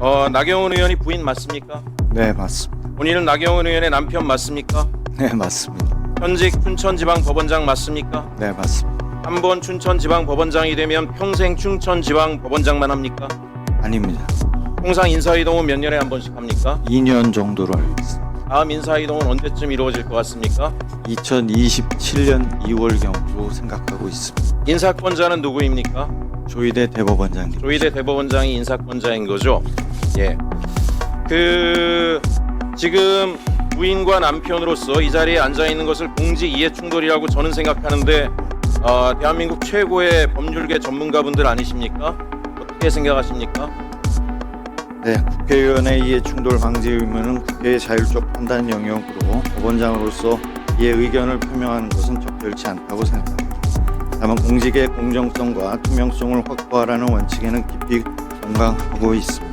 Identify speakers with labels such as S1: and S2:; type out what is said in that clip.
S1: 어, 나경원 의원이 부인 맞습니까?
S2: 네, 맞습니다.
S1: 본인은 나경원 의원의 남편 맞습니까?
S2: 네, 맞습니다.
S1: 현직 춘천지방법원장 맞습니까?
S2: 네, 맞습니다.
S1: 한 번 춘천지방법원장이 되면 평생 춘천지방법원장만 합니까?
S2: 아닙니다.
S1: 통상 인사이동은 몇 년에 한 번씩 합니까?
S2: 2년 정도로 알고 있습니다.
S1: 다음 인사이동은 언제쯤 이루어질 것 같습니까?
S2: 2027년 2월경으로 생각하고 있습니다.
S1: 인사권자는 누구입니까?
S2: 조희대 대법원장님.
S1: 조희대 대법원장이 인사권자인 거죠. 예. 그 지금 부인과 남편으로서 이 자리에 앉아 있는 것을 공직 이해 충돌이라고 저는 생각하는데 어, 대한민국 최고의 법률계 전문가분들 아니십니까? 어떻게 생각하십니까?
S2: 네, 국회의원의 이해 충돌 방지 의무는 국회의 자율적 판단 영역으로 법원장으로서 이해 의견을 표명하는 것은 적절치 않다고 생각합니다. 다만 공직의 공정성과 투명성을 확보하라는 원칙에는 깊이 공감하고 있습니다.